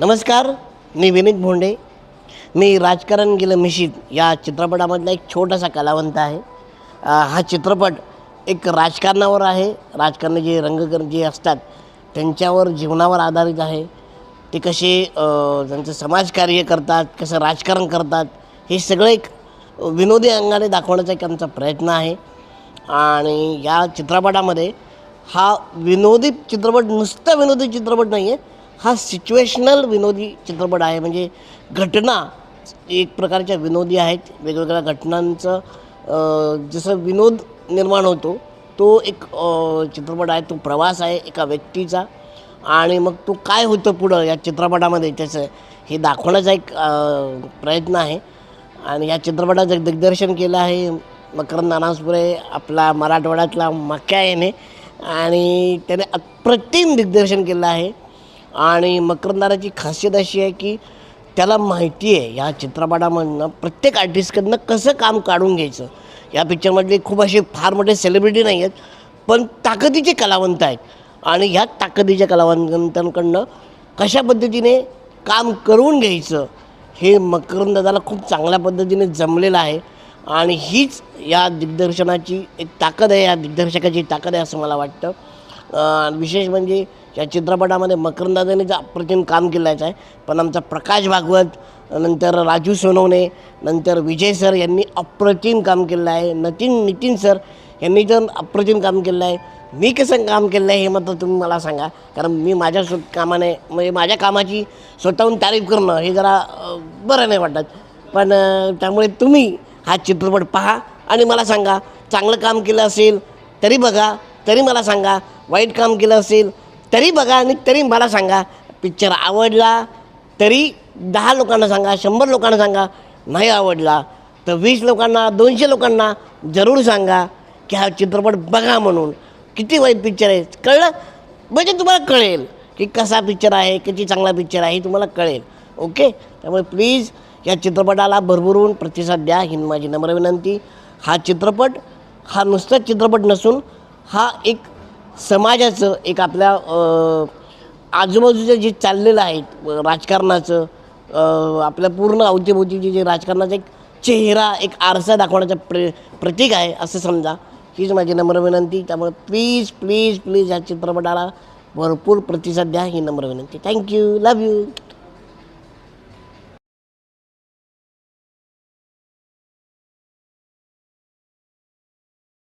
नमस्कार मी विनीत भोंडे. मी राजकारण गेलं मिशीत या चित्रपटामधला एक छोटासा कलावंत आहे. हा चित्रपट एक राजकारणावर आहे. राजकारण जे रंगकर जे असतात त्यांच्यावर जीवनावर आधारित आहे. ते कसे त्यांचं समाजकार्य करतात कसं राजकारण करतात हे सगळं एक विनोदी अंगाने दाखवण्याचा एक आमचा प्रयत्न आहे. आणि या चित्रपटामध्ये हा विनोदी चित्रपट नुसता विनोदी चित्रपट नाही आहे हा सिच्युएशनल विनोदी चित्रपट आहे. म्हणजे घटना एक प्रकारच्या विनोदी आहेत. वेगवेगळ्या घटनांचं जसं विनोद निर्माण होतो तो एक चित्रपट आहे. तो प्रवास आहे एका व्यक्तीचा आणि मग तो काय होतं पुढं या चित्रपटामध्ये त्याचं हे दाखवण्याचा एक प्रयत्न आहे. आणि या चित्रपटाचं दिग्दर्शन केलं आहे मकरंद नानासपुरे आपला मराठवाड्यातला मक्या याने आणि त्याने अप्रतिम दिग्दर्शन केलं आहे. आणि मकरंदाराची खासियत अशी आहे की त्याला माहिती आहे या चित्रपटामधनं प्रत्येक आर्टिस्टकडनं कसं काम काढून घ्यायचं. या पिक्चरमधले खूप असे फार मोठे सेलिब्रिटी नाही आहेत पण ताकदीचे कलावंत आहेत. आणि ह्या ताकदीच्या कलावंतांकडनं कशा पद्धतीने काम करून घ्यायचं हे मकरंदादाला खूप चांगल्या पद्धतीने जमलेलं आहे. आणि हीच या दिग्दर्शनाची एक ताकद आहे या दिग्दर्शकाची ताकद आहे असं मला वाटतं. विशेष म्हणजे या चित्रपटामध्ये मकरंदादाने जे अप्रतिम काम केलं आहे पण आमचा प्रकाश भागवत नंतर राजू सोनवणे नंतर विजय सर यांनी अप्रतिम काम केलं आहे नितीन नितीन सर यांनी जर अप्रतिम काम केलं आहे मी कसं काम केलं आहे हे मात्र तुम्ही मला सांगा. कारण मी माझ्या स्व कामाने म्हणजे माझ्या कामाची स्वतःहून तारीफ करणं हे जरा बरं नाही वाटत. पण त्यामुळे तुम्ही हा चित्रपट पहा आणि मला सांगा चांगलं काम केलं असेल तरी बघा तरी मला सांगा वाईट काम केलं असेल तरी बघा आणि तरी मला सांगा पिक्चर आवडला तरी दहा लोकांना सांगा शंभर लोकांना सांगा नाही आवडला तर वीस लोकांना दोनशे लोकांना जरूर सांगा की हा चित्रपट बघा म्हणून. किती वाईट पिक्चर आहे कळलं? म्हणजे तुम्हाला कळेल की कसा पिक्चर आहे किती चांगला पिक्चर आहे तुम्हाला कळेल. ओके? त्यामुळे प्लीज या चित्रपटाला भरभरून प्रतिसाद द्या. ही माझी नम्र विनंती. हा चित्रपट हा नुसताच चित्रपट नसून हा एक समाजाचं एक आपल्या आजूबाजूचं जे चाललेलं आहे राजकारणाचं आपल्या पूर्ण अवतीभोवतीचे जे राजकारणाचा एक चेहरा एक आरसा दाखवण्याचा प्र प्रतीक आहे असं समजा. हीच माझी नम्र विनंती. त्यामुळे प्लीज प्लीज प्लीज या चित्रपटाला भरपूर प्रतिसाद द्या ही नम्र विनंती. Thank you love you